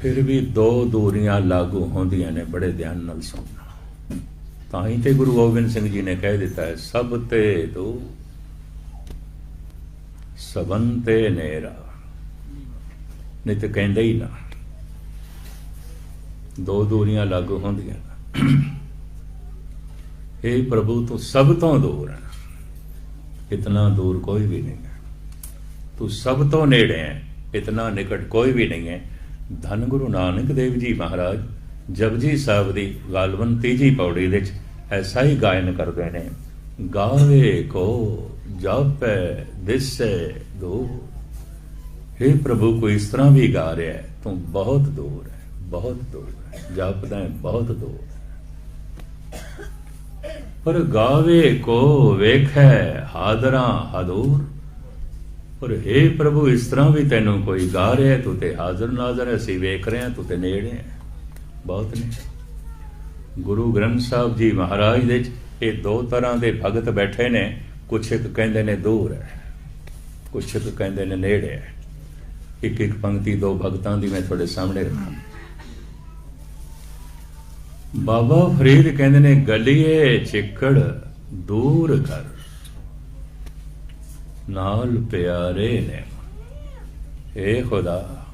ਫਿਰ ਵੀ ਦੋ ਦੂਰੀਆਂ ਲਾਗੂ ਹੁੰਦੀਆਂ ਨੇ, ਬੜੇ ਧਿਆਨ ਨਾਲ ਸੁਣਨਾ ਤਾਂ ਹੀ ਤੇ ਗੁਰੂ ਗੋਬਿੰਦ ਸਿੰਘ ਜੀ ਨੇ ਕਹਿ ਦਿੱਤਾ ਹੈ, ਸਭ ਤੇ ਦੋ ਸਬਨ ਤੇ ਨੇਰਾ। ਨਹੀਂ ਤੇ ਕਹਿੰਦੇ ਹੀ ਨਾ, ਦੋ ਦੂਰੀਆਂ ਲਾਗੂ ਹੁੰਦੀਆਂ ਇਹ ਪ੍ਰਭੂ, ਤੂੰ ਸਭ ਤੋਂ ਦੂਰ ਹੈ। ਇਤਨਾ ਦੂਰ ਕੋਈ ਵੀ ਨਹੀਂ ਹੈ। ਤੂੰ ਸਭ ਤੋਂ ਨੇੜੇ ਹੈ, ਇਤਨਾ ਨਿਕਟ ਕੋਈ ਵੀ ਨਹੀਂ ਹੈ। ਧੰਨ ਗੁਰੂ ਨਾਨਕ ਦੇਵ ਜੀ ਮਹਾਰਾਜ ਜਪਜੀ ਸਾਹਿਬ ਦੀ ਗਾਲਵਨ ਤੀਜੀ ਪੌੜੀ ਵਿੱਚ ਐਸਾ ਹੀ ਗਾਇਨ ਕਰਦੇ ਨੇ, ਗਾਵੇ ਕੋ, ਜਪੈ, ਦਿਸੈ ਦੂਰ हे ਪ੍ਰਭੂ, ਕੋਈ ਇਸ ਤਰ੍ਹਾਂ ਵੀ ਗਾ ਰਿਹਾ ਹੈ, ਤੂੰ ਬਹੁਤ ਦੂਰ ਹੈ, ਬਹੁਤ ਦੂਰ ਹੈ, ਜਪਦਾ ਹੈ, ਬਹੁਤ ਦੂਰ ਹੈ। ਪਰ ਗਾਵੇ ਕੋ ਵੇਖੈ ਹਾਦਰਾ ਹਦੂਰ ਪਰ हे ਪ੍ਰਭੂ ਇਸ ਤਰ੍ਹਾਂ ਵੀ ਤੈਨੂੰ ਕੋਈ ਗਾ ਰਿਹਾ ਤੂੰ ਤੇ ਹਾਜ਼ਰ ਨਾਜ਼ਰ ਹੈ, ਅਸੀਂ ਵੇਖ ਰਹੇ ਹਾਂ ਤੂੰ ਤੇ ਨੇੜੇ ਹੈ। ਬਹੁਤ ਨੇ। ਗੁਰੂ ਗ੍ਰੰਥ ਸਾਹਿਬ ਜੀ ਮਹਾਰਾਜ ਦੇ ਇਹ ਦੋ ਤਰ੍ਹਾਂ ਦੇ ਭਗਤ ਬੈਠੇ ਨੇ ਕੁਛ ਇੱਕ ਕਹਿੰਦੇ ਨੇ ਦੂਰ ਹੈ ਕੁਛ ਇੱਕ ਕਹਿੰਦੇ ਨੇ ਨੇੜੇ ਹੈ। ਇੱਕ ਇੱਕ ਪੰਕਤੀ ਦੋ ਭਗਤਾਂ ਦੀ ਮੈਂ ਤੁਹਾਡੇ ਸਾਹਮਣੇ ਰੱਖਾਂ। ਬਾਬਾ ਫਰੀਦ ਕਹਿੰਦੇ ਨੇ ਗਲੀਏ ਚਿੱਕੜ ਦੂਰ ਕਰ। ਨਾਲ ਪਿਆਰੇ ਨੇ। ਏ ਖੁਦਾ,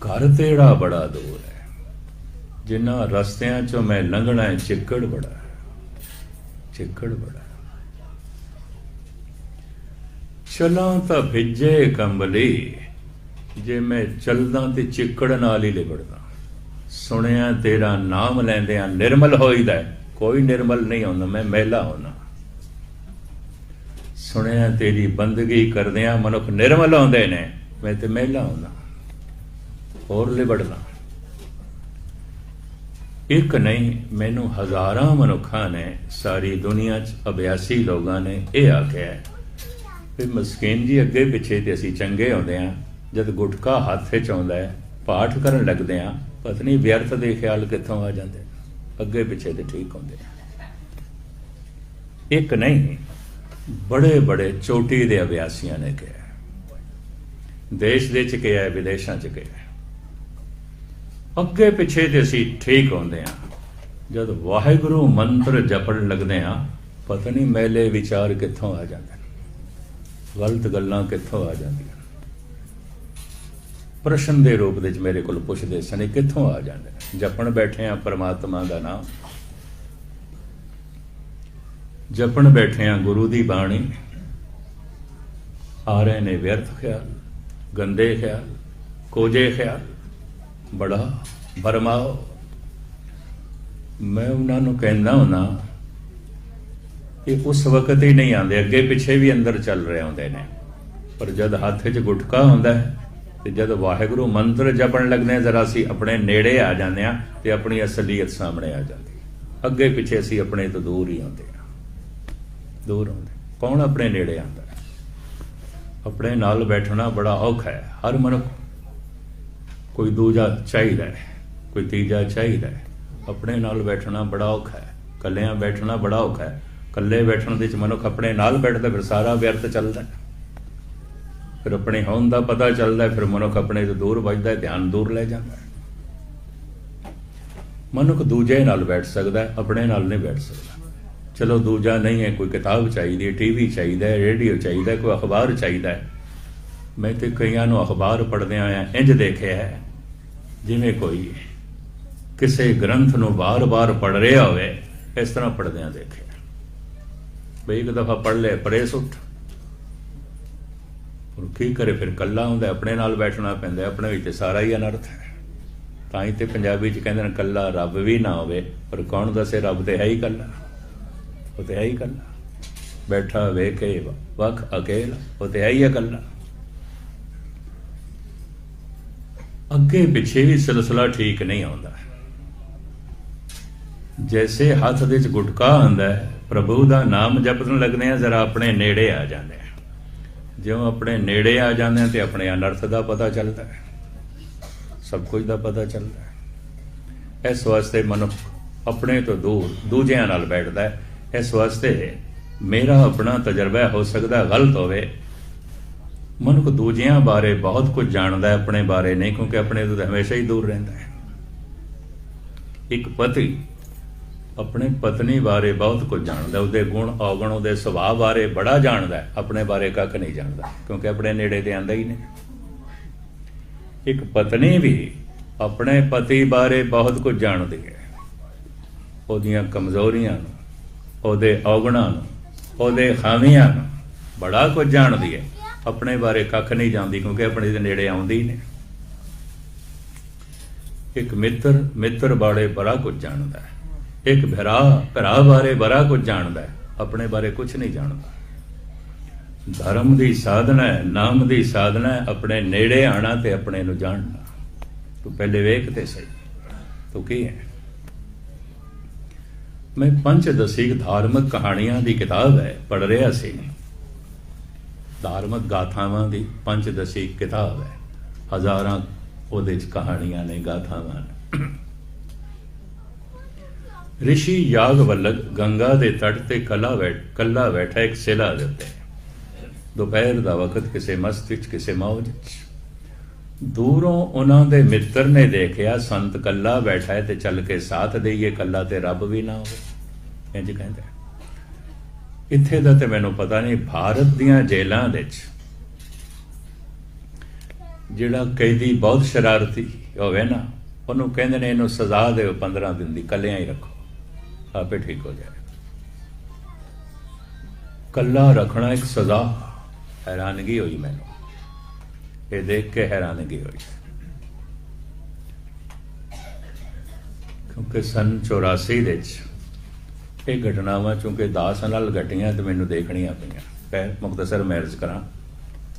ਘਰ ਤੇੜਾ ਬੜਾ ਦੂਰ ਹੈ। ਜਿਨ੍ਹਾਂ ਰਸਤਿਆਂ ਚੋਂ ਮੈਂ ਲੰਘਣਾ ਹੈ, ਚਿੱਕੜ ਬੜਾ ਹੈ। ਚਿੱਕੜ ਬੜਾ ਚਲਾਂ ਤਾਂ ਭਿੱਜੇ ਕੰਬਲੀ, ਜੇ ਮੈਂ ਚਲਦਾ ਤੇ ਚਿੱਕੜ ਨਾਲ ਹੀ ਲਿਬੜਦਾ। ਸੁਣਿਆ ਤੇਰਾ ਨਾਮ ਲੈਂਦਿਆਂ ਨਿਰਮਲ ਹੋਈਦਾ ਹੈ। ਕੋਈ ਨਿਰਮਲ ਨਹੀਂ ਹੁੰਦਾ, ਮੈਂ ਮਹਿਲਾ ਹੁੰਦਾ। ਸੁਣਿਆ ਤੇਰੀ ਬੰਦਗੀ ਕਰਦਿਆਂ ਮਨੁੱਖ ਨਿਰਮਲ ਹੁੰਦੇ ਨੇ, ਮੈਂ ਤੇ ਮਹਿਲਾ ਹੁੰਦਾ। ਹੋਰ ਲਿਬੜਨਾ। ਇੱਕ ਨਹੀਂ, ਮੈਨੂੰ ਹਜ਼ਾਰਾਂ ਮਨੁੱਖਾਂ ਨੇ, ਸਾਰੀ ਦੁਨੀਆ 'ਚ ਅਭਿਆਸੀ ਲੋਕਾਂ ਨੇ ਇਹ ਆਖਿਆ ਹੈ ਵੀ ਮਸਕੀਨ ਜੀ ਅੱਗੇ ਪਿੱਛੇ ਤੇ ਅਸੀਂ ਚੰਗੇ ਹੁੰਦੇ ਆ ਜਦ ਗੁਟਕਾ ਹੱਥ 'ਚ ਆਉਂਦਾ ਹੈ, ਪਾਠ ਕਰਨ ਲੱਗਦੇ ਆ ਪਤਨੀ ਵਿਅਰਥ ਦੇ ਖਿਆਲ ਕਿੱਥੋਂ ਆ ਜਾਂਦੇ? ਅੱਗੇ ਪਿੱਛੇ ਤੇ ਠੀਕ ਹੁੰਦੇ ਆ ਇੱਕ ਨਹੀਂ ਬੜੇ ਬੜੇ ਚੋਟੀ ਦੇ ਅਭਿਆਸੀਆਂ ਨੇ ਕਿਹਾ। ਦੇਸ਼ ਦੇ ਚ ਕਿਹਾ, ਵਿਦੇਸ਼ਾਂ ਚ ਕਿਹਾ। ਅੱਗੇ ਪਿੱਛੇ ਤੇ ਅਸੀਂ ਠੀਕ ਹੁੰਦੇ ਆ ਜਦ ਵਾਹਿਗੁਰੂ ਮੰਤਰ ਜਪਣ ਲੱਗਦੇ ਆ ਪਤਾ ਨਹੀਂ ਮੈਲੇ ਵਿਚਾਰ ਕਿੱਥੋਂ ਆ ਜਾਂਦੇ ਗਲਤ ਗੱਲਾਂ ਕਿੱਥੋਂ ਆ ਜਾਂਦੀਆਂ ਪ੍ਰਸ਼ਨ ਦੇ ਰੂਪ ਵਿੱਚ ਮੇਰੇ ਕੋਲ ਪੁੱਛਦੇ ਸਨ ਕਿੱਥੋਂ ਆ ਜਾਂਦੇ ਜਪਣ ਬੈਠੇ ਆ ਪਰਮਾਤਮਾ ਦਾ ਨਾਮ ਜਪਣ ਬੈਠੇ ਆ ਗੁਰੂ ਦੀ ਬਾਣੀ। ਆ ਰਹੇ ਨੇ ਵਿਅਰਥ ਖਿਆਲ ਗੰਦੇ ਖਿਆਲ ਕੋਜੇ ਖਿਆਲ ਬੜਾ ਬਰਮਾਓ। ਮੈਂ ਉਹਨਾਂ ਨੂੰ ਕਹਿੰਦਾ ਹੁਣਾ ਕਿ ਉਸ ਵਕਤ ਹੀ ਨਹੀਂ ਆਉਂਦੇ, ਅੱਗੇ ਪਿੱਛੇ ਵੀ ਅੰਦਰ ਚੱਲ ਰਹੇ ਹੁੰਦੇ ਨੇ। ਪਰ ਜਦ ਹੱਥ 'ਚ ਗੁਟਕਾ ਹੁੰਦਾ ਹੈ ਤੇ ਜਦ ਵਾਹਿਗੁਰੂ ਮੰਤਰ ਜਪਣ ਲੱਗਦੇ ਹਾਂ, ਜ਼ਰਾ ਅਸੀਂ ਆਪਣੇ ਨੇੜੇ ਆ ਜਾਂਦੇ ਆ ਤੇ ਆਪਣੀ ਅਸਲੀਅਤ ਸਾਹਮਣੇ ਆ ਜਾਂਦੀ। ਅੱਗੇ ਪਿੱਛੇ ਅਸੀਂ ਆਪਣੇ ਤੋਂ ਦੂਰ ਹੀ ਆਉਂਦੇ ਦੂਰ ਆਉਂਦੇ ਕੌਣ ਆਪਣੇ ਨੇੜੇ ਆਉਂਦਾ ਆਪਣੇ ਨਾਲ ਬੈਠਣਾ ਬੜਾ ਔਖਾ ਹੈ। ਹਰ ਮਨੁੱਖ ਕੋਈ ਦੂਜਾ ਚਾਹੀਦਾ ਹੈ, ਕੋਈ ਤੀਜਾ ਚਾਹੀਦਾ ਹੈ। ਆਪਣੇ ਨਾਲ ਬੈਠਣਾ ਬੜਾ ਔਖਾ ਹੈ। ਕੱਲਿਆਂ ਬੈਠਣਾ ਬੜਾ ਔਖਾ ਹੈ। ਕੱਲੇ ਬੈਠਣ ਦੇ ਵਿੱਚ ਮਨੁੱਖ ਆਪਣੇ ਨਾਲ ਬੈਠਦਾ, ਫਿਰ ਸਾਰਾ ਵਿਅਰਥ ਚੱਲਦਾ ਫਿਰ ਆਪਣੇ ਹੋਣ ਦਾ ਪਤਾ ਚੱਲਦਾ ਫਿਰ ਮਨੁੱਖ ਆਪਣੇ ਤੋਂ ਦੂਰ ਵੱਜਦਾ ਧਿਆਨ ਦੂਰ ਲੈ ਜਾਂਦਾ ਮਨੁੱਖ ਦੂਜੇ ਨਾਲ ਬੈਠ ਸਕਦਾ ਆਪਣੇ ਨਾਲ ਨਹੀਂ ਬੈਠ ਸਕਦਾ। ਚਲੋ ਦੂਜਾ ਨਹੀਂ ਹੈ ਕੋਈ ਕਿਤਾਬ ਚਾਹੀਦੀ ਹੈ ਟੀਵੀ ਚਾਹੀਦਾ ਹੈ ਰੇਡੀਓ ਚਾਹੀਦਾ ਹੈ ਕੋਈ ਅਖਬਾਰ ਚਾਹੀਦਾ ਹੈ। ਮੈਂ ਤੇ ਕਈਆਂ ਨੂੰ ਅਖਬਾਰ ਪੜ੍ਹਦਿਆਂ ਆਇਆ ਇੰਜ ਦੇਖਿਆ ਹੈ ਜਿਵੇਂ ਕੋਈ ਕਿਸੇ ਗ੍ਰੰਥ ਨੂੰ ਬਾਰ-ਬਾਰ ਪੜ੍ਹ ਰਿਹਾ ਹੋਵੇ ਇਸ ਤਰ੍ਹਾਂ ਪੜ੍ਹਦਿਆਂ ਦੇਖਿਆ। ਬਈ ਇੱਕ ਦਫਾ ਪੜ੍ਹ ਲਿਆ ਪਰੇ ਸੁੱਟ ਉਹ ਕੀ ਕਰੇ ਫਿਰ ਕੱਲਾ ਹੁੰਦਾ ਆਪਣੇ ਨਾਲ ਬੈਠਣਾ ਪੈਂਦਾ ਆਪਣੇ ਵਿੱਚ ਸਾਰਾ ਹੀ ਅਨਰਥ ਹੈ। ਤਾਂ ਹੀ ਤੇ ਪੰਜਾਬੀ ਚ ਕਹਿੰਦੇ ਨੇ ਕੱਲਾ ਰੱਬ ਵੀ ਨਾ ਹੋਵੇ ਪਰ ਕੌਣ ਦੱਸੇ ਰੱਬ ਤੇ ਹੈ ਹੀ ਕੱਲਾ ਉਹ ਤੇ ਹੈ ਹੀ ਕੱਲਾ ਬੈਠਾ ਵੇਖੇ ਵਕ ਅਕੇਲਾ ਉਹ ਤੇ ਹੈ ਇਕੱਲਾ ਅੱਗੇ ਪਿੱਛੇ ਵੀ ਸਿਲਸਿਲਾ ਠੀਕ ਨਹੀਂ ਆਉਂਦਾ। ਜੈਸੇ ਹੱਥ ਦੇ ਵਿੱਚ ਗੁਟਕਾ ਆਉਂਦਾ ਪ੍ਰਭੂ ਦਾ ਨਾਮ ਜਪਣ ਲੱਗਦੇ ਆ ਜ਼ਰਾ ਆਪਣੇ ਨੇੜੇ ਆ ਜਾਂਦੇ ਆ ਜਿਉਂ ਆਪਣੇ ਨੇੜੇ ਆ ਜਾਂਦੇ ਆ ਤੇ ਆਪਣੇ ਅਨਰਥ ਦਾ ਪਤਾ ਚੱਲਦਾ ਹੈ। ਸਭ ਕੁਝ ਦਾ ਪਤਾ ਚੱਲਦਾ ਹੈ। ਇਸ ਵਾਸਤੇ ਮਨੁੱਖ ਆਪਣੇ ਤੋਂ ਦੂਰ ਦੂਜਿਆਂ ਨਾਲ ਬੈਠਦਾ ਹੈ। ਇਸ ਵਾਸਤੇ ਮੇਰਾ ਆਪਣਾ ਤਜਰਬਾ ਹੋ ਸਕਦਾ, ਗਲਤ ਹੋਵੇ। ਮਨੁੱਖ ਦੂਜਿਆਂ ਬਾਰੇ ਬਹੁਤ ਕੁਝ ਜਾਣਦਾ ਹੈ, ਆਪਣੇ ਬਾਰੇ ਨਹੀਂ, ਕਿਉਂਕਿ ਆਪਣੇ ਤੋਂ ਹਮੇਸ਼ਾ ਹੀ ਦੂਰ ਰਹਿੰਦਾ ਹੈ। ਇੱਕ ਪਤੀ ਆਪਣੇ ਪਤਨੀ ਬਾਰੇ ਬਹੁਤ ਕੁਝ ਜਾਣਦਾ, ਉਹਦੇ ਗੁਣ, ਔਗਣ, ਉਹਦੇ ਸੁਭਾਅ ਬਾਰੇ ਬੜਾ ਜਾਣਦਾ ਆਪਣੇ ਬਾਰੇ ਕੱਖ ਨਹੀਂ ਜਾਣਦਾ, ਕਿਉਂਕਿ ਆਪਣੇ ਨੇੜੇ ਤੇ ਆਂਦਾ ਹੀ ਨਹੀਂ। ਇੱਕ ਪਤਨੀ ਵੀ ਆਪਣੇ ਪਤੀ ਬਾਰੇ ਬਹੁਤ ਕੁਝ ਜਾਣਦੀ ਹੈ। ਉਹਦੀਆਂ ਕਮਜ਼ੋਰੀਆਂ ਨੂੰ ਉਹਦੇ ਔਗਣਾਂ ਨੂੰ, ਉਹਦੇ ਖਾਮੀਆਂ ਨੂੰ, ਬੜਾ ਕੁਝ ਜਾਣਦੀ ਹੈ। ਆਪਣੇ ਬਾਰੇ ਕੱਖ ਨਹੀਂ ਜਾਣਦੀ ਕਿਉਂਕਿ ਆਪਣੇ ਦੇ ਨੇੜੇ ਆਉਂਦੀ ਹੀ ਨਹੀਂ। ਇੱਕ ਮਿੱਤਰ ਮਿੱਤਰ ਬਾਰੇ ਬੜਾ ਕੁਝ ਜਾਣਦਾ ਹੈ। ਇੱਕ ਭਰਾ ਭਰਾ ਬਾਰੇ ਬੜਾ ਕੁਝ ਜਾਣਦਾ ਹੈ। ਆਪਣੇ ਬਾਰੇ ਕੁਝ ਨਹੀਂ ਜਾਣਦਾ। ਧਰਮ ਦੀ ਸਾਧਨਾ ਹੈ, ਨਾਮ ਦੀ ਸਾਧਨਾ ਹੈ, ਆਪਣੇ ਨੇੜੇ ਆਣਾ ਤੇ ਆਪਣੇ ਨੂੰ ਜਾਣਨਾ। ਤੂੰ ਪਹਿਲੇ ਵੇਖ ਤੇ ਸਹੀ। ਤੂੰ ਕੀ ਹੈ? ਮੈਂ ਪੰਚਦਸ਼ੀ ਦਸਿਕ ਧਾਰਮਿਕ ਕਹਾਣੀਆਂ ਦੀ ਕਿਤਾਬ ਹੈ ਪੜ ਰਿਹਾ ਸੀ ਧਾਰਮਿਕ ਗਾਥਾਵਾਂ ਦੀ ਪੰਚਦਸ਼ੀ ਕਿਤਾਬ ਹੈ। ਹਜ਼ਾਰਾਂ ਉਹਦੇ ਚ ਕਹਾਣੀਆਂ ਨੇ, ਗਾਥਾਵਾਂ ਨੇ। ਰਿਸ਼ੀ ਯਾਗਵਲਕ ਗੰਗਾ ਦੇ ਤਟ ਤੇ ਕਲਾ ਬੈਠ ਕੱਲਾ ਬੈਠਾ ਇੱਕ ਸਿਲਾ ਦੇ ਉੱਤੇ। ਦੁਪਹਿਰ ਦਾ ਵਕਤ ਕਿਸੇ ਮਸਤ ਵਿੱਚ, ਕਿਸੇ ਮੌਜ ਵਿੱਚ। ਦੂਰੋਂ ਉਹਨਾਂ ਦੇ ਮਿੱਤਰ ਨੇ ਦੇਖਿਆ, ਸੰਤ ਕੱਲਾ ਬੈਠਾ ਹੈ ਤੇ ਚੱਲ ਕੇ ਸਾਥ ਦੇਈਏ, ਕੱਲਾ ਤੇ ਰੱਬ ਵੀ ਨਾ ਹੋਵੇ। ਇੰਜ ਕਹਿੰਦੇ ਇੱਥੇ ਦਾ ਤੇ ਮੈਨੂੰ ਪਤਾ ਨਹੀਂ, ਭਾਰਤ ਦੀਆਂ ਜੇਲਾਂ ਵਿੱਚ ਜਿਹੜਾ ਕੈਦੀ ਬਹੁਤ ਸ਼ਰਾਰਤੀ ਹੋਵੇ ਨਾ, ਉਹਨੂੰ ਕਹਿੰਦੇ ਨੇ ਇਹਨੂੰ ਸਜ਼ਾ ਦਿਓ 15 ਦਿਨ ਦੀ ਕੱਲਿਆਂ ਹੀ ਰੱਖੋ। ਆਪੇ ਠੀਕ ਹੋ ਜਾਏ ਕੱਲਾ ਰੱਖਣਾ ਇੱਕ ਸਜ਼ਾ, ਹੈਰਾਨਗੀ ਹੋਈ ਮੈਨੂੰ। ਇਹ ਦੇਖ ਕੇ ਹੈਰਾਨਗੀ ਹੋਈ। ਕਿਉਂਕਿ ਸਨ 84 ਦੇ ਵਿੱਚ ਇਹ ਘਟਨਾਵਾਂ ਚੂੰਕਿ ਦਾਸ ਨਾਲ ਘਟੀਆਂ ਤੇ ਮੈਨੂੰ ਦੇਖਣੀਆਂ ਪਈਆਂ। ਮੈਂ ਮੁਖਤਸਰ ਮੈਰਿਜ ਕਰਾਂ।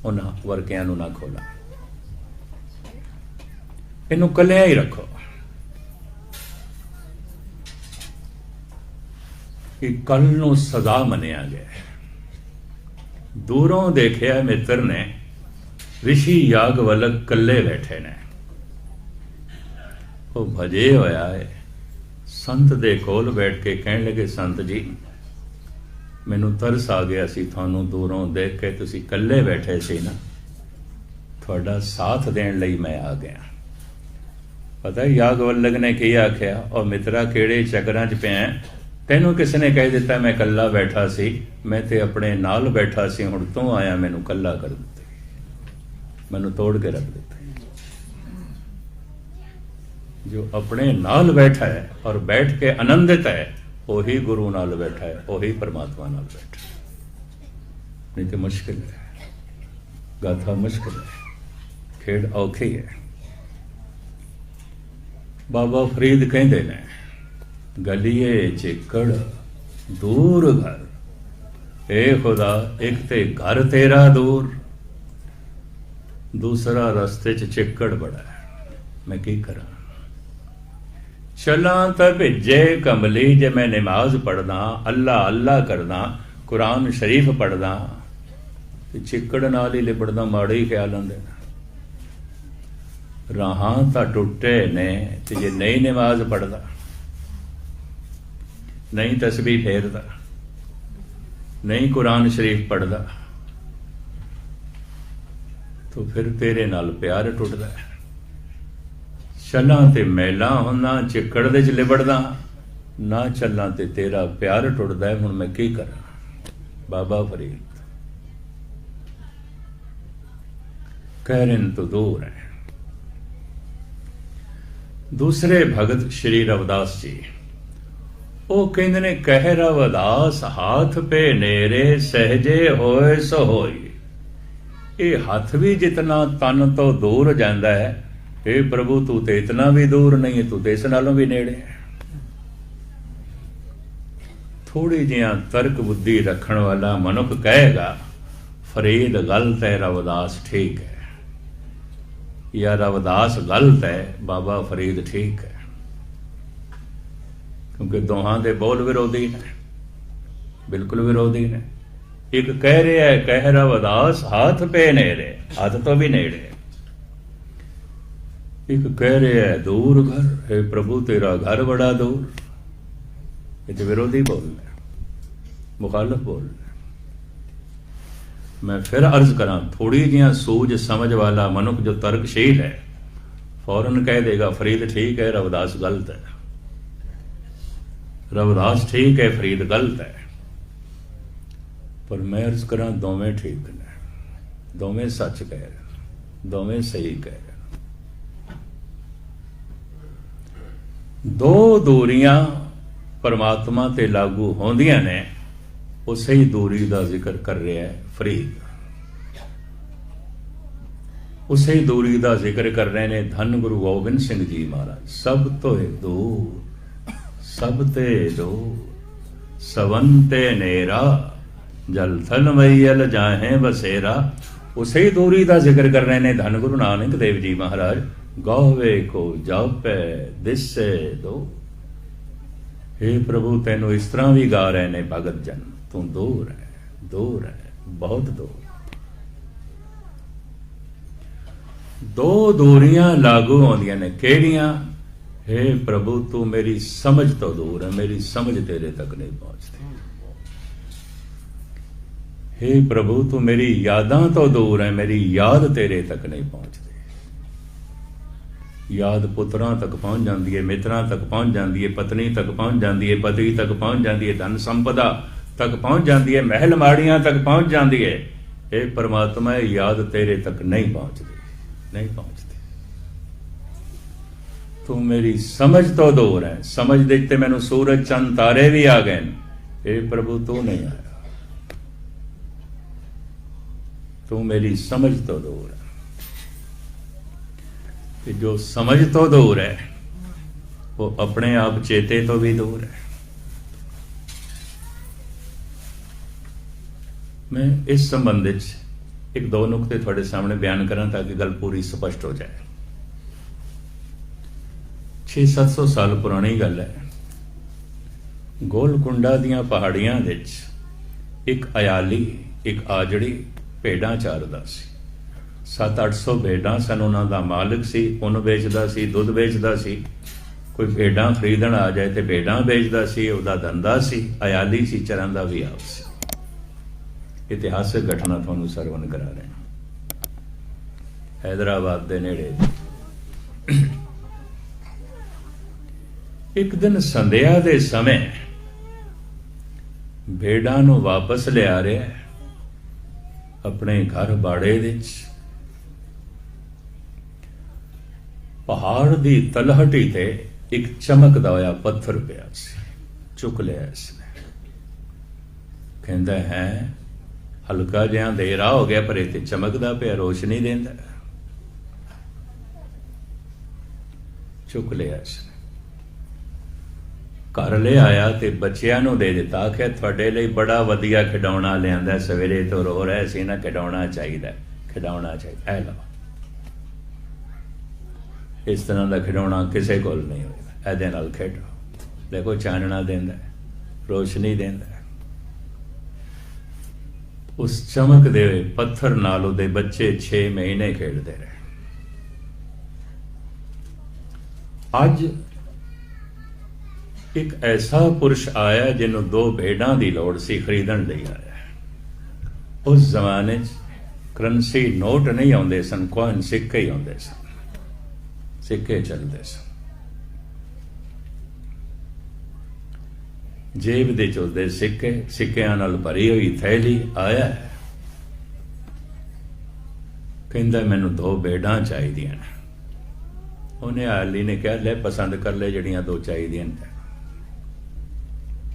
ਉਹਨਾਂ ਵਰਕਿਆਂ ਨੂੰ ਨਾ ਖੋਲਾਂ। ਇਹਨੂੰ ਕੱਲਿਆਂ ਹੀ ਰੱਖੋ। ਕਿ ਕੱਲ ਨੂੰ ਸਜ਼ਾ ਮੰਨਿਆ ਗਿਆ ਦੂਰੋਂ ਦੇਖਿਆ ਮਿੱਤਰ ਨੇ, ਰਿਸ਼ੀ ਯਾਗਵਲਕ ਕੱਲੇ ਬੈਠੇ ਨੇ। ਉਹ ਭਜੇ ਹੋਇਆ ਹੈ। ਸੰਤ ਦੇ ਕੋਲ ਬੈਠ ਕੇ ਕਹਿਣ ਲੱਗੇ, ਸੰਤ ਜੀ, ਮੈਨੂੰ ਤਰਸ ਆ ਗਿਆ ਸੀ ਤੁਹਾਨੂੰ ਦੂਰੋਂ ਦੇਖ ਕੇ, ਤੁਸੀਂ ਇਕੱਲੇ ਬੈਠੇ ਸੀ ਨਾ। ਤੁਹਾਡਾ ਸਾਥ ਦੇਣ ਲਈ ਮੈਂ ਆ ਗਿਆ। ਪਤਾ ਯਾਗਵਲਕ ਨੇ ਕੀ ਆਖਿਆ? ਉਹ ਮਿੱਤਰਾ, ਕਿਹੜੇ ਚੱਕਰਾਂ 'ਚ ਪਿਆ ਤੈਨੂੰ ਕਿਸ ਨੇ ਕਹਿ ਦਿੱਤਾ, ਮੈਂ ਇਕੱਲਾ ਬੈਠਾ ਸੀ, ਮੈਂ ਤੇ ਆਪਣੇ ਨਾਲ ਬੈਠਾ ਸੀ, ਹੁਣ ਤੂੰ ਆਇਆ, ਮੈਨੂੰ ਇਕੱਲਾ ਕਰ ਦਿੱਤਾ। ਮੈਨੂੰ ਤੋੜ ਕੇ ਰੱਖ ਦਿੱਤਾ। ਜੋ ਆਪਣੇ ਨਾਲ ਬੈਠਾ ਹੈ ਔਰ ਬੈਠ ਕੇ ਆਨੰਦਿਤ ਹੈ ਉਹੀ ਗੁਰੂ ਨਾਲ ਬੈਠਾ ਹੈ ਉਹੀ ਪਰਮਾਤਮਾ ਨਾਲ ਬੈਠਾ ਹੈ ਨਹੀਂ ਤੇ ਮੁਸ਼ਕਿਲ ਹੈ ਗਾਥਾ ਮੁਸ਼ਕਿਲ ਹੈ ਖੇਡ ਔਖੀ ਹੈ ਬਾਬਾ ਫਰੀਦ ਕਹਿੰਦੇ ਨੇ ਗਲੀਏ ਚਿੱਕੜ ਦੂਰ ਘਰ ਏ ਖੁਦਾ ਇੱਕ ਤੇ ਘਰ ਤੇਰਾ ਦੂਰ ਦੂਸਰਾ ਰਸਤੇ 'ਚ ਚਿੱਕੜ ਬੜਾ ਹੈ ਮੈਂ ਕੀ ਕਰਾਂ ਚਲਾਂ ਤਾਂ ਭਿੱਜੇ ਕਮਲੀ ਜੇ ਮੈਂ ਨਮਾਜ਼ ਪੜਦਾ ਅੱਲਾ ਅੱਲਾ ਕਰਦਾ, ਕੁਰਾਨ ਸ਼ਰੀਫ ਪੜਦਾ ਤੇ ਚਿੱਕੜ ਨਾਲ ਹੀ ਲਿਬੜਦਾ, ਮਾੜੇ ਹੀ ਖਿਆਲ ਆਉਂਦੇ ਨੇ ਰਾਹਾਂ ਤਾਂ ਟੁੱਟੇ ਨੇ ਤੇ ਜੇ ਨਹੀਂ ਨਮਾਜ਼ ਪੜਦਾ ਨਹੀਂ ਤਸਬੀਹ ਫੇਰਦਾ, ਨਹੀਂ ਕੁਰਾਨ ਸ਼ਰੀਫ ਪੜਦਾ ਤੋ ਫਿਰ ਤੇਰੇ ਨਾਲ ਪਿਆਰ ਟੁੱਟਦਾ ਹੈ। ਚੱਲਾਂ ਤੇ ਮੈਲਾ ਹੁੰਨਾ ਚਿੱਕੜ ਦੇ ਚ ਲਿਬੜਦਾ, ਨਾ ਚੱਲਾਂ ਤੇ ਤੇਰਾ ਪਿਆਰ ਟੁੱਟਦਾ ਹੁਣ ਮੈਂ ਕੀ ਕਰਾਂ? ਬਾਬਾ ਫਰੀਦ। ਕਹਿਰਨ ਤੋਂ ਦੂਰ ਹੈ। ਦੂਸਰੇ ਭਗਤ ਸ਼੍ਰੀ ਰਵਦਾਸ ਜੀ, ਉਹ ਕਹਿੰਦੇ ਨੇ, ਕਹਿ ਰਵਦਾਸ, ਹੱਥ ਪੇ ਨੇਰੇ, ਸਹਜੇ ਹੋਏ ਸੋ ਹੋਈ ਇਹ ਹੱਥ ਵੀ ਜਿਤਨਾ ਤਨ ਤੋਂ ਦੂਰ ਜਾਂਦਾ ਹੈ ਇਹ ਪ੍ਰਭੂ, ਤੂੰ ਤੇ ਇਤਨਾ ਵੀ ਦੂਰ ਨਹੀਂ ਹੈ ਤੂੰ ਤੇ ਇਸ ਨਾਲੋਂ ਵੀ ਨੇੜੇ ਹੈ। ਥੋੜੀ ਜਿਹਾ ਤਰਕ ਬੁੱਧੀ ਰੱਖਣ ਵਾਲਾ ਮਨੁੱਖ ਕਹੇਗਾ, ਫਰੀਦ ਗਲਤ ਹੈ ਰਵਦਾਸ ਠੀਕ ਹੈ। ਜਾਂ, ਰਵਦਾਸ ਗਲਤ ਹੈ ਬਾਬਾ ਫਰੀਦ ਠੀਕ ਹੈ। ਕਿਉਂਕਿ ਦੋਹਾਂ ਦੇ ਬੋਲ ਵਿਰੋਧੀ ਨੇ, ਬਿਲਕੁਲ ਵਿਰੋਧੀ ਨੇ। ਇੱਕ ਕਹਿ ਰਿਹਾ ਹੈ, ਕਹਿ ਰਵਦਾਸ, ਹੱਥ ਪੇ ਨੇੜੇ, ਹੱਥ ਤੋਂ ਵੀ ਨੇੜੇ ਇੱਕ ਕਹਿ ਰਿਹਾ ਹੈ ਦੂਰ ਘਰ ਹੈ ਪ੍ਰਭੂ ਤੇਰਾ ਘਰ ਬੜਾ ਦੂਰ ਇਹ ਤੇ ਵਿਰੋਧੀ ਬੋਲ ਰਿਹਾ ਮੁਖਾਲਫ ਬੋਲ ਰਿਹਾ ਮੈਂ ਫਿਰ ਅਰਜ਼ ਕਰਾਂ ਥੋੜੀ ਜਿਹੀਆਂ ਸੂਝ ਸਮਝ ਵਾਲਾ ਮਨੁੱਖ ਜੋ ਤਰਕਸ਼ੀਲ ਹੈ ਫੌਰਨ ਕਹਿ ਦੇਗਾ ਫਰੀਦ ਠੀਕ ਹੈ ਰਵਿਦਾਸ ਗਲਤ ਹੈ ਰਵਿਦਾਸ ਠੀਕ ਹੈ ਫਰੀਦ ਗਲਤ ਹੈ ਪਰ ਮੈਂ ਅਰਜ਼ ਕਰਾਂ ਦੋਵੇਂ ਠੀਕ ਨੇ ਦੋਵੇਂ ਸੱਚ ਕਹਿ ਰਹੇ ਦੋਵੇਂ ਸਹੀ ਕਹਿ ਰਹੇ ਦੋ ਦੂਰੀਆਂ ਪਰਮਾਤਮਾ ਤੇ ਲਾਗੂ ਹੁੰਦੀਆਂ ਨੇ, ਉਸੇ ਹੀ ਦੂਰੀ ਦਾ ਜ਼ਿਕਰ ਕਰ ਰਿਹਾ ਹੈ ਫਰੀਦ। ਉਸੇ ਹੀ ਦੂਰੀ ਦਾ ਜ਼ਿਕਰ ਕਰ ਰਹੇ ਨੇ ਧੰਨ ਗੁਰੂ ਗੋਬਿੰਦ ਸਿੰਘ ਜੀ ਮਹਾਰਾਜ। ਸਭ ਤੋਂ ਦੂਰ, ਸਭ ਤੇ ਦੂਰ ਸਵੰਤੇ ਨੇਰਾ, ਜਲ ਥਲ ਮਈਲ ਜਾਹੇ ਬਸੇਰਾ। ਉਸੇ ਹੀ ਦੂਰੀ ਦਾ ਜ਼ਿਕਰ ਕਰ ਰਹੇ ਨੇ ਧੰਨ ਗੁਰੂ ਨਾਨਕ ਦੇਵ ਜੀ ਮਹਾਰਾਜ। ਗਾਵੇ ਕੋ ਜਾਪੈ ਦਿਸੇ ਦੋ हे ਪ੍ਰਭੂ ਤੈਨੂੰ ਇਸ ਤਰ੍ਹਾਂ ਵੀ ਗਾ ਰਹੇ ਨੇ ਭਗਤ ਜਨ ਤੂੰ ਦੂਰ ਹੈ ਦੂਰ ਹੈ ਬਹੁਤ ਦੂਰ ਦੋ ਦੂਰੀਆਂ ਲਾਗੂ ਆਉਂਦੀਆਂ ਨੇ ਕਿਹੜੀਆਂ हे ਪ੍ਰਭੂ ਤੂੰ ਮੇਰੀ ਸਮਝ ਤੋਂ ਦੂਰ ਹੈ ਮੇਰੀ ਸਮਝ ਤੇਰੇ ਤੱਕ ਨਹੀਂ ਪਹੁੰਚਦੀ हे ਪ੍ਰਭੂ ਤੂੰ ਮੇਰੀ ਯਾਦਾਂ ਤੋਂ ਦੂਰ ਹੈ ਮੇਰੀ ਯਾਦ ਤੇਰੇ ਤੱਕ ਨਹੀਂ ਪਹੁੰਚਦੀ ਯਾਦ ਪੁੱਤਰਾਂ ਤੱਕ ਪਹੁੰਚ ਜਾਂਦੀ ਹੈ ਮਿੱਤਰਾਂ ਤੱਕ ਪਹੁੰਚ ਜਾਂਦੀ ਹੈ ਪਤਨੀ ਤੱਕ ਪਹੁੰਚ ਜਾਂਦੀ ਹੈ ਪਤੀ ਤੱਕ ਪਹੁੰਚ ਜਾਂਦੀ ਹੈ ਧਨ ਸੰਪਦਾ ਤੱਕ ਪਹੁੰਚ ਜਾਂਦੀ ਹੈ ਮਹਿਲ ਮਾੜੀਆਂ ਤੱਕ ਪਹੁੰਚ ਜਾਂਦੀ ਹੈ ਇਹ ਪਰਮਾਤਮਾ ਇਹ ਯਾਦ ਤੇਰੇ ਤੱਕ ਨਹੀਂ ਪਹੁੰਚਦੀ ਨਹੀਂ ਪਹੁੰਚਦੀ। ਤੂੰ ਮੇਰੀ ਸਮਝ ਤੋਂ ਦੂਰ ਹੈ, ਸਮਝ ਦੇ ਤੇ ਮੈਨੂੰ ਸੂਰਜ, ਚੰਦ, ਤਾਰੇ ਵੀ ਆ ਗਏ ਨੇ। ਇਹ ਪ੍ਰਭੂ ਤੂੰ ਨਹੀਂ ਆਇਆ। ਤੂੰ ਮੇਰੀ ਸਮਝ ਤੋਂ ਦੂਰ ਹੈ। ਕਿ ਜੋ ਸਮਝ ਤੋਂ ਦੂਰ ਹੈ, ਉਹ ਆਪਣੇ ਆਪ ਚੇਤੇ ਤੋਂ ਵੀ ਦੂਰ ਹੈ। ਮੈਂ ਇਸ ਸੰਬੰਧ ਵਿੱਚ ਇੱਕ ਦੋ ਨੁਕਤੇ ਤੁਹਾਡੇ ਸਾਹਮਣੇ ਬਿਆਨ ਕਰਾਂ ਤਾਂ ਕਿ ਗੱਲ ਪੂਰੀ ਸਪਸ਼ਟ ਹੋ ਜਾਏ। 6-700 ਸਾਲ ਪੁਰਾਣੀ ਗੱਲ ਹੈ। ਗੋਲਕੁੰਡਾ ਦੀਆਂ ਪਹਾੜੀਆਂ ਵਿੱਚ ਇੱਕ ਅਯਾਲੀ, ਇੱਕ ਆਜੜੀ ਭੇਡਾਂ ਚਾਰਦਾ ਸੀ। 7-800 ਭੇਡਾਂ ਸਨ ਉਹਨਾਂ ਦਾ ਮਾਲਕ ਸੀ ਉਹਨੂੰ ਵੇਚਦਾ ਸੀ, ਦੁੱਧ ਵੇਚਦਾ ਸੀ। ਕੋਈ ਭੇਡਾਂ ਖਰੀਦਣ ਆ ਜਾਏ ਤੇ ਭੇਡਾਂ ਵੇਚਦਾ ਸੀ, ਉਹਦਾ ਧੰਦਾ ਸੀ ਆਯਾਲੀ ਸੀ, ਚਰਨ ਦਾ ਵੀ ਆਪ ਸੀ। ਇਤਿਹਾਸਕ ਘਟਨਾ ਤੁਹਾਨੂੰ ਸਰਵਨ ਕਰਾ ਰਹੇ ਹੈਦਰਾਬਾਦ ਦੇ ਨੇੜੇ। ਇੱਕ ਦਿਨ ਸੰਧਿਆ ਦੇ ਸਮੇਂ ਭੇਡਾਂ ਨੂੰ ਵਾਪਸ ਲਿਆ ਰਿਹਾ ਆਪਣੇ ਘਰ ਬਾੜੇ ਵਿੱਚ। ਪਹਾੜ ਦੀ ਤਲਹਟੀ ਤੇ ਇੱਕ ਚਮਕਦਾ ਹੋਇਆ ਪੱਥਰ ਪਿਆ ਸੀ। ਚੁੱਕ ਲਿਆ ਇਸਨੇ। ਕਹਿੰਦਾ ਹੈ, ਹਲਕਾ ਜਿਹਾ ਅੰਧੇਰਾ ਹੋ ਗਿਆ, ਪਰ ਇਹ ਤੇ ਚਮਕਦਾ ਪਿਆ, ਰੋਸ਼ਨੀ ਦਿੰਦਾ। ਚੁੱਕ ਲਿਆ ਇਸਨੇ। ਘਰ ਲੈ ਆਇਆ ਤੇ ਬੱਚਿਆਂ ਨੂੰ ਦੇ ਦਿੱਤਾ। ਕਿ ਤੁਹਾਡੇ ਲਈ ਬੜਾ ਵਧੀਆ ਖਿਡੌਣਾ ਲਿਆਂਦਾ। ਸਵੇਰੇ ਤੋਂ ਰੋ ਰਿਹਾ ਸੀ ਨਾ, ਖਿਡੌਣਾ ਚਾਹੀਦਾ ਖਿਡੌਣਾ ਚਾਹੀਦਾ। ਐ ਲਓ। ਇਸ ਤਰ੍ਹਾਂ ਦਾ ਖਿਡੌਣਾ ਕਿਸੇ ਕੋਲ ਨਹੀਂ ਹੋਵੇਗਾ ਇਹਦੇ ਨਾਲ ਖੇਡੋ। ਦੇਖੋ ਚਾਨਣਾ ਦਿੰਦਾ ਰੋਸ਼ਨੀ ਦਿੰਦਾ ਉਸ ਚਮਕਦੇ ਹੋਏ ਪੱਥਰ ਨਾਲ ਉਹਦੇ ਬੱਚੇ 6 ਮਹੀਨੇ ਖੇਡਦੇ ਰਹੇ। ਅੱਜ ਇੱਕ ਐਸਾ ਪੁਰਸ਼ ਆਇਆ ਜਿਹਨੂੰ ਦੋ ਭੇਡਾਂ ਦੀ ਲੋੜ ਸੀ ਖਰੀਦਣ ਲਈ ਆਇਆ ਉਸ ਜ਼ਮਾਨੇ 'ਚ ਕਰੰਸੀ ਨੋਟ ਨਹੀਂ ਆਉਂਦੇ ਸਨ ਕੋਇਨ ਸਿੱਕੇ ਹੀ ਆਉਂਦੇ ਸਨ। ਸਿੱਕੇ ਚੱਲਦੇ ਸਨ ਜੇਬ ਦੇ ਚੋਦੇ ਸਿੱਕੇ ਸਿੱਕਿਆਂ ਨਾਲ ਭਰੀ ਹੋਈ ਥੈਲੀ ਆਇਆ ਕਹਿੰਦਾ ਮੈਨੂੰ ਦੋ ਬੇੜਾਂ ਚਾਹੀਦੀਆਂ ਨੇ ਉਹਨੇ ਆਲੀ ਨੇ ਕਿਹਾ ਲੈ ਪਸੰਦ ਕਰ ਲੈ ਜਿਹੜੀਆਂ ਦੋ ਚਾਹੀਦੀਆਂ ਨੇ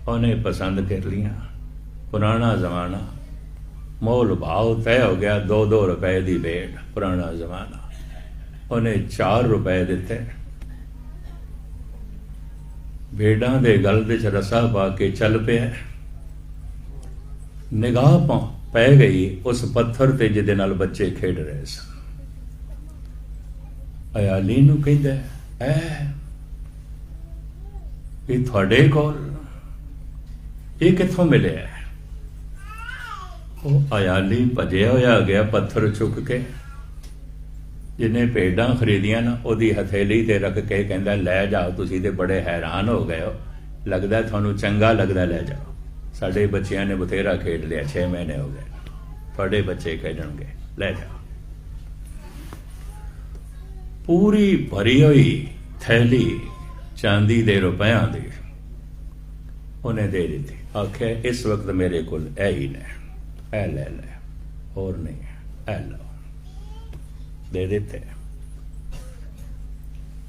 ਉਹਨੇ ਪਸੰਦ ਕਰ ਲੀਆਂ ਪੁਰਾਣਾ ਜ਼ਮਾਨਾ ਮੋਲ ਭਾਵ ਤੈਅ ਹੋ ਗਿਆ 2-2 ਰੁਪਏ ਦੀ ਬੇਡ ਪੁਰਾਣਾ ਜ਼ਮਾਨਾ ਉਹਨੇ 4 ਰੁਪਏ ਦਿੱਤੇ। ਭੇਡਾਂ ਦੇ ਗਲ ਵਿੱਚ ਰਸਾ ਪਾ ਕੇ ਚੱਲ ਪਿਆ। ਨਿਗਾਹ ਪਾ ਪੈ ਗਈ ਉਸ ਪੱਥਰ ਤੇ ਜਿਹਦੇ ਨਾਲ ਬੱਚੇ ਖੇਡ ਰਹੇ ਸਨ। ਅਯਾਲੀ ਨੂੰ ਕਹਿੰਦਾ, ਐ, ਇਹ ਤੁਹਾਡੇ ਕੋਲ, ਇਹ ਕਿੱਥੋਂ ਮਿਲਿਆ? ਉਹ ਅਯਾਲੀ ਭਜਿਆ ਹੋਇਆ ਗਿਆ ਪੱਥਰ ਚੁੱਕ ਕੇ। ਜਿਹਨੇ ਭੇਡਾਂ ਖਰੀਦੀਆਂ ਨਾ, ਉਹਦੀ ਹਥੇਲੀ ਤੇ ਰੱਖ ਕੇ ਕਹਿੰਦਾ, ਲੈ ਜਾਓ, ਤੁਸੀਂ ਤੇ ਬੜੇ ਹੈਰਾਨ ਹੋ ਗਏ ਹੋ। ਲੱਗਦਾ ਤੁਹਾਨੂੰ ਚੰਗਾ ਲੱਗਦਾ, ਲੈ ਜਾਓ। ਸਾਡੇ ਬੱਚਿਆਂ ਨੇ ਬਥੇਰਾ ਖੇਡ ਲਿਆ 6 ਮਹੀਨੇ ਹੋ ਗਏ। ਤੁਹਾਡੇ ਬੱਚੇ ਖੇਡਣਗੇ, ਲੈ ਜਾਓ। ਪੂਰੀ ਭਰੀ ਹੋਈ ਥੈਲੀ ਚਾਂਦੀ ਦੇ ਰੁਪਿਆਂ ਦੀ ਉਹਨੇ ਦੇ ਦਿੱਤੀ। ਆਖਿਆ, ਇਸ ਵਕਤ ਮੇਰੇ ਕੋਲ ਇਹ ਹੀ ਨੇ ਇਹ ਲੈ ਲੈ, ਹੋਰ ਨਹੀਂ, ਇਹ ਲਓ। ਦੇ ਦਿੱਤੇ।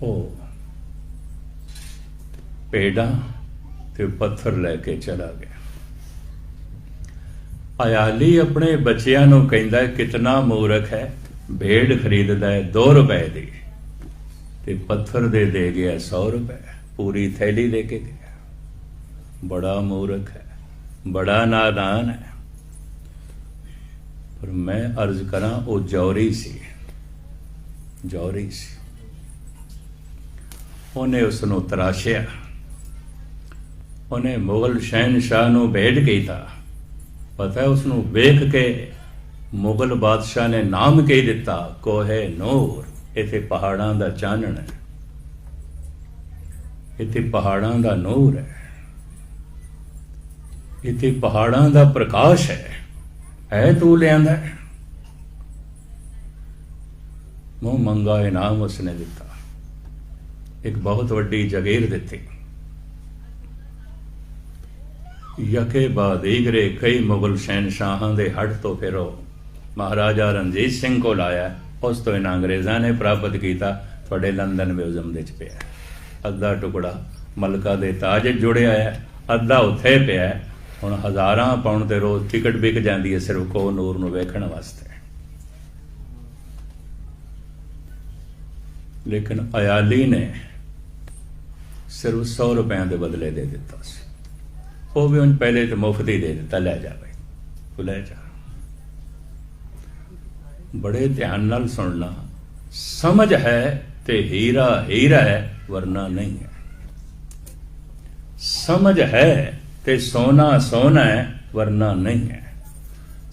ਉਹ ਪੇੜਾ ਤੇ ਪੱਥਰ ਲੈ ਕੇ ਚਲਾ ਗਿਆ। ਅਯਾਲੀ ਆਪਣੇ ਬੱਚਿਆਂ ਨੂੰ ਕਹਿੰਦਾ, ਕਿਤਨਾ ਮੂਰਖ ਹੈ, ਭੇਡ ਖਰੀਦਦਾ ਹੈ 2 ਰੁਪਏ ਦੀ ਤੇ ਪੱਥਰ ਦੇ ਦੇ ਗਿਆ 100 ਰੁਪਏ, ਪੂਰੀ ਥੈਲੀ ਦੇ ਕੇ ਗਿਆ। ਬੜਾ ਮੂਰਖ ਹੈ, ਬੜਾ ਨਾਦਾਨ ਹੈ। ਪਰ ਮੈਂ ਅਰਜ਼ ਕਰਾਂ, ਉਹ ਜੌਰੀ ਸੀ। ਜੌਰੀ ਸੀ। ਉਹਨੇ ਉਸ ਨੂੰ ਤਰਾਸ਼ਿਆ। ਉਹਨੇ ਮੁਗਲ ਸ਼ਹਿਨशाह ਨੂੰ ਭੇਟ ਕੀਤਾ। ਪਤਾ ਹੈ ਉਸ ਨੂੰ ਵੇਖ ਕੇ ਮੁਗਲ ਬਾਦਸ਼ਾਹ ਨੇ ਨਾਮ ਕਹਿ ਦਿੱਤਾ, ਕੋਹੇ ਨੂਰ, ਇਥੇ ਪਹਾੜਾਂ ਦਾ ਚਾਨਣ ਹੈ। ਇਥੇ ਪਹਾੜਾਂ ਦਾ ਨੂਰ ਹੈ। ਇਥੇ ਪਹਾੜਾਂ ਦਾ ਪ੍ਰਕਾਸ਼ ਹੈ। ਹੈ ਤੂੰ ਲਿਆਂਦਾ ਹੈ? ਮੂੰਹ ਮੰਗਾ ਇਨਾਮ ਉਸਨੇ ਦਿੱਤਾ। ਇੱਕ ਬਹੁਤ ਵੱਡੀ ਜਗੀਰ ਦਿੱਤੀ। ਯਕੇ ਬਾਦ ਈਗਰੇ ਕਈ ਮੁਗਲ ਸ਼ਹਿਨशाਹਾਂ ਦੇ ਹੱਟ ਤੋਂ ਫਿਰ। ਉਹ ਮਹਾਰਾਜਾ ਰਣਜੀਤ ਸਿੰਘ ਕੋਲ ਆਇਆ। ਉਸ ਤੋਂ ਇਹਨਾਂ ਅੰਗਰੇਜ਼ਾਂ ਨੇ ਪ੍ਰਾਪਤ ਕੀਤਾ। ਤੁਹਾਡੇ ਲੰਡਨ ਮਿਊਜ਼ੀਅਮ ਦੇ ਚ ਪਿਆ। ਅੱਧਾ ਟੁਕੜਾ ਮਲਕਾ ਦੇ ਤਾਜ 'ਚ ਜੁੜਿਆ ਹੈ ਅੱਧਾ ਉੱਥੇ ਪਿਆ। ਹੁਣ ਹਜ਼ਾਰਾਂ ਪਾਉਣ ਤੇ ਰੋਜ਼ ਟਿਕਟ ਵਿਕ ਜਾਂਦੀ ਹੈ ਸਿਰਫ ਕੋ ਨੂਰ ਨੂੰ ਵੇਖਣ ਵਾਸਤੇ। ਲੇਕਿਨ ਅਯਾਲੀ ਨੇ ਸਿਰਫ 100 ਰੁਪਏ ਦੇ ਬਦਲੇ ਦੇ ਦਿੱਤਾ ਸੀ। ਉਹ ਵੀ ਉਹਨ ਪਹਿਲੇ ਤੇ ਮੁਫਤ ਹੀ ਦੇ ਦਿੱਤਾ, ਲੈ ਜਾ ਭਾਈ ਤੂੰ ਲੈ ਜਾ। ਬੜੇ ਧਿਆਨ ਨਾਲ ਸੁਣਨਾ ਸਮਝ ਹੈ ਤੇ ਹੀਰਾ ਹੀਰਾ ਹੈ, ਵਰਨਾ ਨਹੀਂ ਹੈ। ਸਮਝ ਹੈ ਤੇ ਸੋਨਾ ਸੋਨਾ ਹੈ, ਵਰਨਾ ਨਹੀਂ ਹੈ।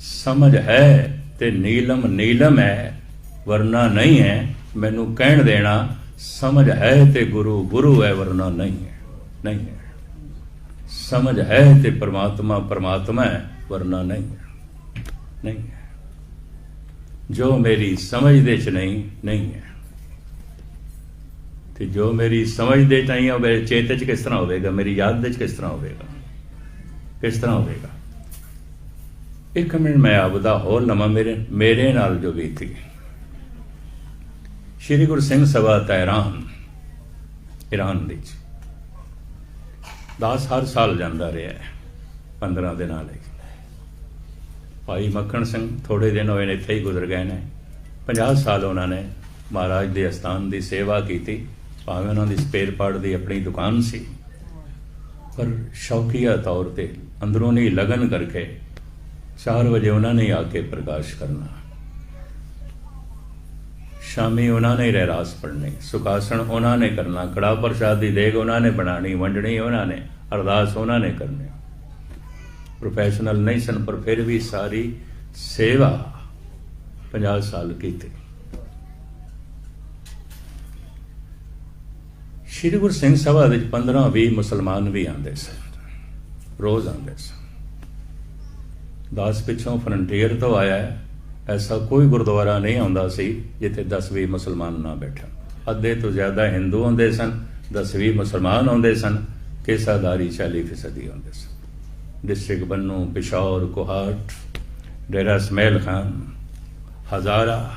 ਸਮਝ ਹੈ ਤੇ ਨੀਲਮ ਨੀਲਮ ਹੈ, ਵਰਨਾ ਨਹੀਂ ਹੈ। ਮੈਨੂੰ ਕਹਿਣ ਦੇਣਾ, ਸਮਝ ਹੈ ਤੇ ਗੁਰੂ ਗੁਰੂ ਹੈ ਵਰਨਾ ਨਹੀਂ ਹੈ ਨਹੀਂ ਹੈ। ਸਮਝ ਹੈ ਤੇ ਪ੍ਰਮਾਤਮਾ ਪ੍ਰਮਾਤਮਾ ਹੈ, ਵਰਨਾ ਨਹੀਂ ਹੈ ਨਹੀਂ ਹੈ। ਜੋ ਮੇਰੀ ਸਮਝ ਦੇ ਚ ਨਹੀਂ ਨਹੀਂ ਹੈ। ਤੇ ਜੋ ਮੇਰੀ ਸਮਝ ਦੇ ਚ ਨਹੀਂ ਹੈ ਉਹ ਮੇਰੇ ਚੇਤੇ ਚ ਕਿਸ ਤਰ੍ਹਾਂ ਹੋਵੇਗਾ? ਮੇਰੀ ਯਾਦ ਦੇ ਚ ਕਿਸ ਤਰ੍ਹਾਂ ਹੋਵੇਗਾ? ਕਿਸ ਤਰ੍ਹਾਂ ਹੋਵੇਗਾ? ਇੱਕ ਮਿੰਟ ਮੈਂ ਆਪਦਾ ਹੋਰ ਲਵਾਂ ਮੇਰੇ ਮੇਰੇ ਨਾਲ ਜੋ ਬੀਤੀ ਸ਼੍ਰੀ ਗੁਰੂ ਸਿੰਘ ਸਭਾ ਤਹਿਰਾਨ, ਇਰਾਨ ਵਿੱਚ। ਦਾਸ ਹਰ ਸਾਲ ਜਾਂਦਾ ਰਿਹਾ ਹੈ 15 ਦਿਨਾਂ ਲਈ। ਭਾਈ ਮੱਖਣ ਸਿੰਘ ਥੋੜੇ ਦਿਨ ਹੋਏ ਨੇ ਇੱਥੇ ਹੀ ਗੁਜ਼ਰ ਗਏ ਨੇ। 50 ਸਾਲ ਉਹਨਾਂ ਨੇ ਮਹਾਰਾਜ ਦੇ ਅਸਥਾਨ ਦੀ ਸੇਵਾ ਕੀਤੀ, ਭਾਵੇਂ ਉਹਨਾਂ ਦੀ ਸਪੇਅਰ ਪਾਰਟ ਦੀ ਆਪਣੀ ਦੁਕਾਨ ਸੀ। ਪਰ ਸ਼ੌਕੀਆ ਤੌਰ ਤੇ ਅੰਦਰੋਂ ਅੰਦਰੂਨੀ ਲਗਨ ਕਰਕੇ 4 ਵਜੇ ਉਹਨਾਂ ਨੇ ਆ ਕੇ ਪ੍ਰਕਾਸ਼ ਕਰਨਾ। ਸ਼ਾਮੀ ਉਹਨਾਂ ਨੇ ਰਹਿਰਾਸ ਪੜਨੀ ਸੁਖਾਸਣ ਉਹਨਾਂ ਨੇ ਕਰਨਾ ਕੜਾ ਪ੍ਰਸ਼ਾਦ ਦੀ ਦੇਗ ਉਹਨਾਂ ਨੇ ਬਣਾਣੀ ਵੰਡਣੀ ਉਹਨਾਂ ਨੇ, ਅਰਦਾਸ ਉਹਨਾਂ ਨੇ ਕਰਨੀ। ਪ੍ਰੋਫੈਸ਼ਨਲ ਨਹੀਂ ਸਨ, ਪਰ ਫਿਰ ਵੀ ਸਾਰੀ ਸੇਵਾ 50 ਸਾਲ ਕੀਤੀ। ਸ਼੍ਰੀ ਗੁਰੂ ਸਿੰਘ ਸਭਾ ਵਿੱਚ 15 20 ਮੁਸਲਮਾਨ ਵੀ ਆਉਂਦੇ ਸਨ, ਰੋਜ਼ ਆਉਂਦੇ ਸਨ। ਦਾਸ ਪਿੱਛੋਂ ਫਰੰਟੀਅਰ ਤੋਂ ਆਇਆ ਹੈ। ਐਸਾ ਕੋਈ ਗੁਰਦੁਆਰਾ ਨਹੀਂ ਆਉਂਦਾ ਸੀ ਜਿੱਥੇ 10-20 ਮੁਸਲਮਾਨ ਨਾ ਬੈਠਣ। ਅੱਧੇ ਤੋਂ ਜ਼ਿਆਦਾ ਹਿੰਦੂ ਹੁੰਦੇ ਸਨ 10-20 ਮੁਸਲਮਾਨ ਹੁੰਦੇ ਸਨ ਕੇਸਾਦਾਰੀ 40% ਹੁੰਦੇ ਸਨ। ਡਿਸਟ੍ਰਿਕਟ ਬੰਨੂ ਪਿਸ਼ੌਰ, ਕੋਹਾਟ, ਡੇਰਾ ਸਮੈਲ ਖਾਨ, ਹਜ਼ਾਰਾ,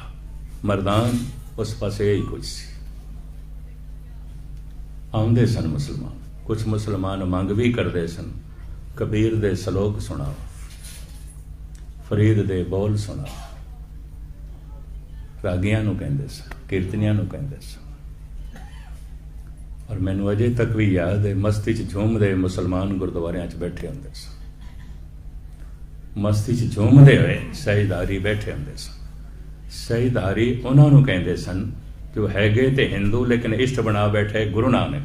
ਮਰਦਾਨ, ਉਸ ਪਾਸੇ ਹੀ ਕੁਝ ਸੀ। ਆਉਂਦੇ ਸਨ ਮੁਸਲਮਾਨ। ਕੁਝ ਮੁਸਲਮਾਨ ਮੰਗ ਵੀ ਕਰਦੇ ਸਨ, ਕਬੀਰ ਦੇ ਸ਼ਲੋਕ ਸੁਣਾਓ, ਫਰੀਦ ਦੇ ਬੋਲ ਸੁਣਾਓ। ਰਾਗੀਆਂ ਨੂੰ ਕਹਿੰਦੇ ਸਨ ਕੀਰਤਨੀਆਂ ਨੂੰ ਕਹਿੰਦੇ ਸਨ ਔਰ ਮੈਨੂੰ ਅਜੇ ਤੱਕ ਵੀ ਯਾਦ ਹੈ, ਮਸਤੀ 'ਚ ਝੂਮਦੇ ਮੁਸਲਮਾਨ ਗੁਰਦੁਆਰਿਆਂ 'ਚ ਬੈਠੇ ਹੁੰਦੇ ਸਨ ਮਸਤੀ 'ਚ ਝੂਮਦੇ ਹੋਏ ਸਹਿਦਾਰੀ ਬੈਠੇ ਹੁੰਦੇ ਸਨ ਸਹਿਦਾਰੀ ਉਹਨਾਂ ਨੂੰ ਕਹਿੰਦੇ ਸਨ, ਜੋ ਹੈਗੇ ਤੇ ਹਿੰਦੂ ਲੇਕਿਨ ਇਸ਼ਟ ਬਣਾ ਬੈਠੇ ਗੁਰੂ ਨਾਨਕ।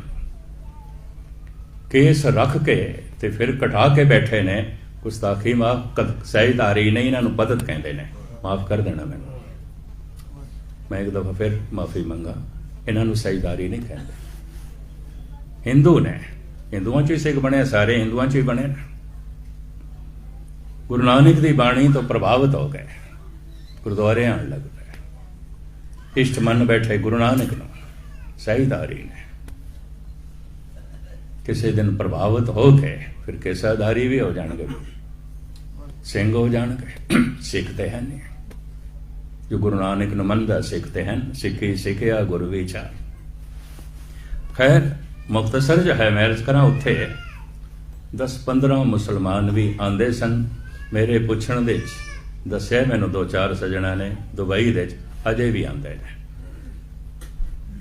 ਕੇਸ ਰੱਖ ਕੇ ਤੇ ਫਿਰ ਕਟਾ ਕੇ ਬੈਠੇ ਨੇ, ਗੁਸਤਾਖੀ ਮਾਫ ਸਹਿਦਾਰੀ ਨਹੀਂ, ਇਹਨਾਂ ਨੂੰ ਪਦਤ ਕਹਿੰਦੇ ਨੇ। ਮਾਫ ਕਰ ਦੇਣਾ ਮੈਨੂੰ। ਮੈਂ ਇੱਕ ਦਫਾ ਫਿਰ ਮਾਫੀ ਮੰਗਾ। ਇਹਨਾਂ ਨੂੰ ਸਹਿਦਾਰੀ ਨਹੀਂ ਕਹਿੰਦੇ। ਹਿੰਦੂ ਨੇ, ਹਿੰਦੂਆਂ ਚ ਹੀ ਸਿੱਖ ਬਣੇ ਸਾਰੇ ਹਿੰਦੂਆਂ ਚ ਹੀ ਬਣੇ ਨੇ। ਗੁਰੂ ਨਾਨਕ ਦੀ ਬਾਣੀ ਤੋਂ ਪ੍ਰਭਾਵਿਤ ਹੋ ਗਏ। ਗੁਰਦੁਆਰੇ ਆਉਣ ਲੱਗ ਪਏ। ਇਸ਼ਟ ਮੰਨ ਬੈਠੇ ਗੁਰੂ ਨਾਨਕ ਨੂੰ। ਸਹੀਦਾਰੀ ਨੇ। ਕਿਸੇ ਦਿਨ ਪ੍ਰਭਾਵਿਤ ਹੋ ਕੇ ਫਿਰ ਕੇਸਾਧਾਰੀ ਵੀ ਹੋ ਜਾਣਗੇ। ਸਿੰਘ ਹੋ ਜਾਣਗੇ। ਸਿੱਖਦੇ ਹਨ ਜੋ ਗੁਰੂ ਨਾਨਕ ਨੂੰ ਮੰਨਦਾ, ਸਿੱਖਦੇ ਹਨ, ਸਿੱਖੀ ਸਿੱਖਿਆ, ਗੁਰੂ ਵਿਚਾਰ। ਖੈਰ ਮੁਖਤਸਰ ਜੋ ਹੈ, ਮੈਂ ਕਰਾਂ ਉੱਥੇ 10-15 ਮੁਸਲਮਾਨ ਵੀ ਆਂਦੇ ਸਨ ਮੇਰੇ ਪੁੱਛਣ ਦੇ ਵਿੱਚ। ਦੱਸਿਆ ਮੈਨੂੰ ਦੋ ਚਾਰ ਸਜਣਾ ਨੇ, ਦੁਬਈ ਦੇ ਅਜੇ ਵੀ ਆਂਦੇ ਨੇ।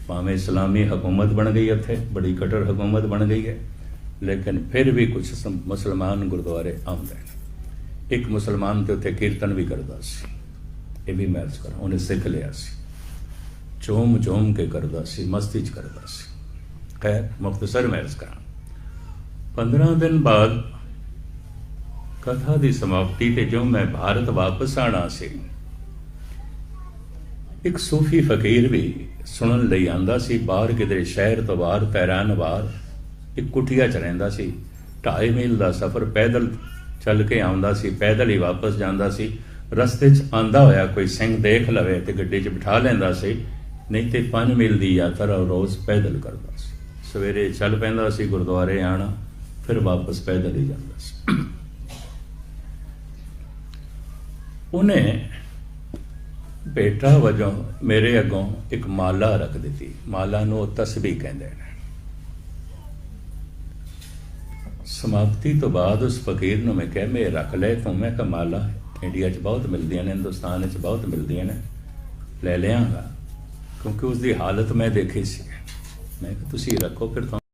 ਭਾਵੇਂ ਇਸਲਾਮੀ ਹਕੂਮਤ ਬਣ ਗਈ ਉੱਥੇ, ਬੜੀ ਕਟਰ ਹਕੂਮਤ ਬਣ ਗਈ ਹੈ, ਲੇਕਿਨ ਫਿਰ ਵੀ ਕੁਝ ਮੁਸਲਮਾਨ ਗੁਰਦੁਆਰੇ ਆਉਂਦੇ ਨੇ। ਇੱਕ ਮੁਸਲਮਾਨ ਤੇ ਉੱਥੇ ਕੀਰਤਨ ਵੀ ਕਰਦਾ ਸੀ। ਇਹ ਵੀ ਮੈਂ ਅਰਜ਼ ਕਰਾਂ, ਉਹਨੇ ਸਿੱਖ ਲਿਆ ਸੀ। ਚੋਮ ਚੋਮ ਕੇ ਕਰਦਾ ਸੀ, ਮਸਤੀ ਚ ਕਰਦਾ ਸੀ। ਖੈਰ ਮੁਖਤਸਰ ਮੈਂ ਅਰਜ਼ ਕਰਾਂ। 15 ਦਿਨ ਬਾਅਦ ਕਥਾ ਦੀ ਸਮਾਪਤੀ ਤੇ ਜੋ ਮੈਂ ਭਾਰਤ ਵਾਪਸ ਆਣਾ ਸੀ, ਇੱਕ ਸੂਫੀ ਫਕੀਰ ਵੀ ਸੁਣਨ ਲਈ ਆਂਦਾ ਸੀ, ਬਾਹਰ ਕਿਧਰੇ ਸ਼ਹਿਰ ਤੋਂ ਬਾਹਰ ਤੈਰਾਨ ਬਾਹਰ, ਇੱਕ ਕੁਟੀਆ ਚ ਰਹਿੰਦਾ ਸੀ। ਢਾਈ ਮੀਲ ਦਾ ਸਫ਼ਰ ਪੈਦਲ ਚੱਲ ਕੇ ਆਉਂਦਾ ਸੀ, ਪੈਦਲ ਹੀ ਵਾਪਸ ਜਾਂਦਾ ਸੀ। ਰਸਤੇ 'ਚ ਆਂਦਾ ਹੋਇਆ ਕੋਈ ਸਿੰਘ ਦੇਖ ਲਵੇ ਤੇ ਗੱਡੀ 'ਚ ਬਿਠਾ ਲੈਂਦਾ ਸੀ, ਨਹੀਂ ਤੇ 5 ਮੀਲ ਦੀ ਯਾਤਰਾ ਰੋਜ਼ ਪੈਦਲ ਕਰਦਾ ਸੀ। ਸਵੇਰੇ ਚੱਲ ਪੈਂਦਾ ਸੀ ਗੁਰਦੁਆਰੇ ਆਣਾ, ਫਿਰ ਵਾਪਸ ਪੈਦਲ ਹੀ ਜਾਂਦਾ ਸੀ। ਉਹਨੇ ਬੇਟਾ ਵਜੋਂ ਮੇਰੇ ਅੱਗੋਂ ਇੱਕ ਮਾਲਾ ਰੱਖ ਦਿੱਤੀ। ਮਾਲਾ ਨੂੰ ਉਹ ਤਸਬੀਹ ਕਹਿੰਦੇ ਨੇ। ਸਮਾਪਤੀ ਤੋਂ ਬਾਅਦ ਉਸ ਫਕੀਰ ਨੂੰ ਮੈਂ ਕਿਹਾ ਮੈਂ ਰੱਖ ਲੈ ਤੂੰ। ਮੈਂ ਕਿਹਾ, ਮਾਲਾ ਇੰਡੀਆ 'ਚ ਬਹੁਤ ਮਿਲਦੀਆਂ ਨੇ, ਹਿੰਦੁਸਤਾਨ 'ਚ ਬਹੁਤ ਮਿਲਦੀਆਂ ਨੇ। ਲੈ ਲਿਆਂਗਾ। ਕਿਉਂਕਿ ਉਸ ਦੀ ਹਾਲਤ ਮੈਂ ਦੇਖੀ ਸੀ। ਮੈਂ ਕਿਹਾ, ਤੁਸੀਂ ਰੱਖੋ ਫਿਰ ਤੁਹਾਨੂੰ